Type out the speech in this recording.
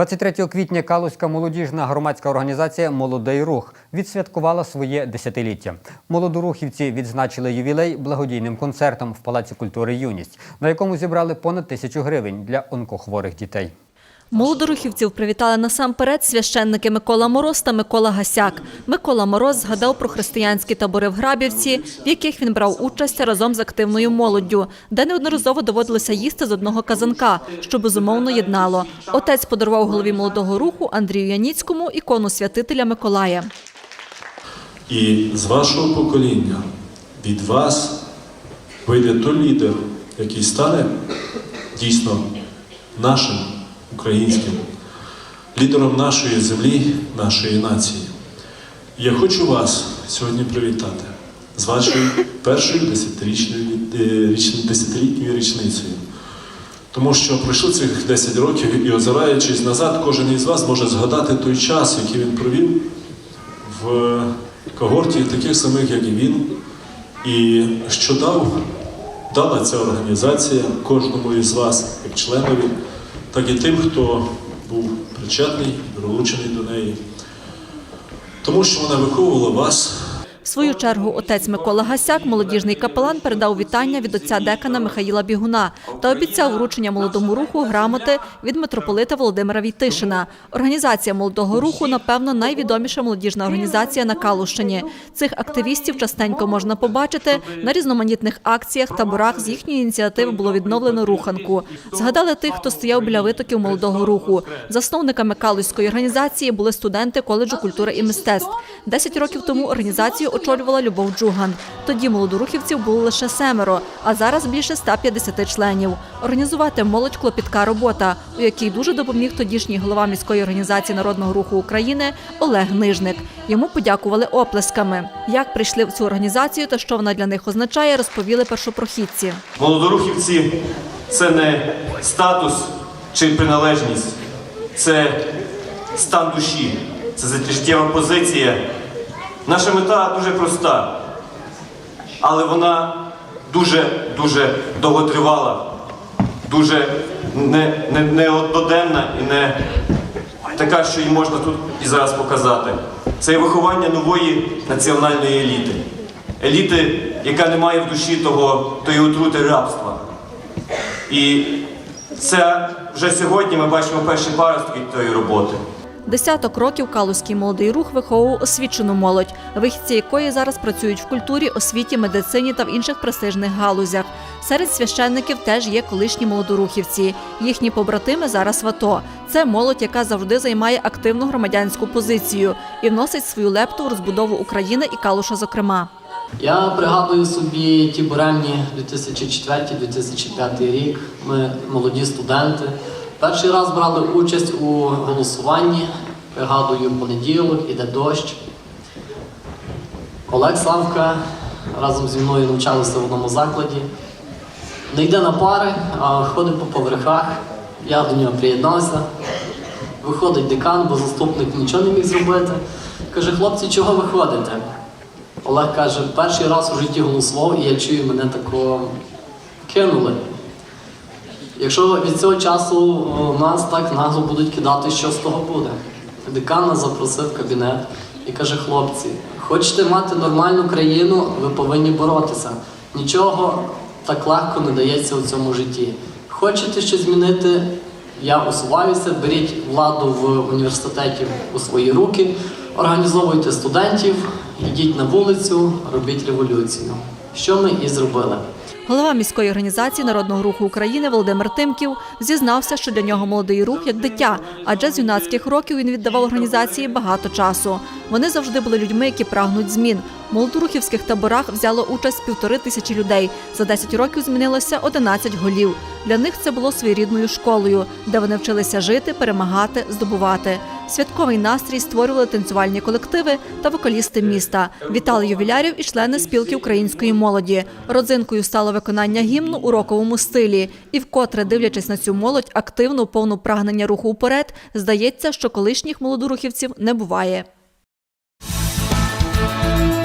23 квітня Калузька молодіжна громадська організація Молодий рух відсвяткувала своє десятиліття. Молодорухівці відзначили ювілей благодійним концертом в Палаці культури Юність, на якому зібрали понад тисячу гривень для онкохворих дітей. Молодорухівців привітали насамперед священники Микола Мороз та Микола Гасяк. Микола Мороз згадав про християнські табори в Грабівці, в яких він брав участь разом з активною молоддю, де неодноразово доводилося їсти з одного казанка, що безумовно єднало. Отець подарував голові молодого руху Андрію Яніцькому ікону святителя Миколая. І з вашого покоління від вас вийде той лідер, який стане дійсно нашим українським лідером нашої землі, нашої нації. Я хочу вас сьогодні привітати з вашою першою е, десятилітньою річницею. Тому що пройшло цих 10 років, і озираючись назад, кожен із вас може згадати той час, який він провів в когорті таких самих, як і він, і що дав, дала ця організація кожному із вас, як членові, так і тим, хто був причетний, долучений до неї. Тому що вона виховувала вас свою чергу отець Микола Гасяк, молодіжний капелан, передав вітання від отця декана Михаїла Бігуна та обіцяв вручення молодому руху грамоти від митрополита Володимира Війтишина. Організація молодого руху, напевно, найвідоміша молодіжна організація на Калущині. Цих активістів частенько можна побачити на різноманітних акціях, таборах. З їхньої ініціативи було відновлено руханку. Згадали тих, хто стояв біля витоків молодого руху. Засновниками Калузької організації були студенти коледжу культури і мистецтв. Десять років тому організацію очолювала Любов Джуган. Тоді молодорухівців було лише семеро, а зараз більше 150 членів. Організувати молодь клопітка робота, у якій дуже допоміг тодішній голова міської організації народного руху України Олег Нижник. Йому подякували оплесками. Як прийшли в цю організацію та що вона для них означає, розповіли першопрохідці. Молодорухівці це не статус чи приналежність, це стан душі, це життєва позиція. Наша мета дуже проста, але вона дуже-дуже довготривала, дуже не, не, не одноденна і не така, що її можна тут і зараз показати. Це виховання нової національної еліти. Еліти, яка не має в душі того, тої отрути рабства. І це вже сьогодні ми бачимо перші паростки тої роботи. Десяток років Калузький молодий рух виховував освічену молодь, вихідці якої зараз працюють в культурі, освіті, медицині та в інших престижних галузях. Серед священників теж є колишні молодорухівці. Їхні побратими зараз в АТО. Це молодь, яка завжди займає активну громадянську позицію і вносить свою лепту в розбудову України і Калуша, зокрема. Я пригадую собі ті буремні 2004-2005 рік. Ми молоді студенти. Перший раз брали участь у голосуванні. Пригадую, понеділок, іде дощ. Олег Славка разом зі мною навчалися в одному закладі. Не йде на пари, а ходить по поверхах. Я до нього приєднався. Виходить декан, бо заступник нічого не міг зробити. Каже, хлопці, чого ви ходите? Олег каже, перший раз у житті голосував, і я чую, мене тако кинули. Якщо від цього часу нас так нагло будуть кидати, що з того буде? Декан нас запросив в кабінет і каже, хлопці, хочете мати нормальну країну, ви повинні боротися. Нічого так легко не дається у цьому житті. Хочете щось змінити, я усуваюся, беріть владу в університеті у свої руки, організовуйте студентів, йдіть на вулицю, робіть революцію. Що ми і зробили. Голова міської організації народного руху України Володимир Тимків зізнався, що для нього молодий рух як дитя, адже з юнацьких років він віддавав організації багато часу. Вони завжди були людьми, які прагнуть змін. Молодорухівських таборах взяло участь півтори тисячі людей. За 10 років змінилося 11 голів. Для них це було своєрідною школою, де вони вчилися жити, перемагати, здобувати. Святковий настрій створювали танцювальні колективи та вокалісти міста. Вітали ювілярів і члени спілки української молоді. Родзинкою стало виконання гімну у роковому стилі. І вкотре, дивлячись на цю молодь, активну, повну прагнення руху вперед, здається, що колишніх молодорухівців не буває.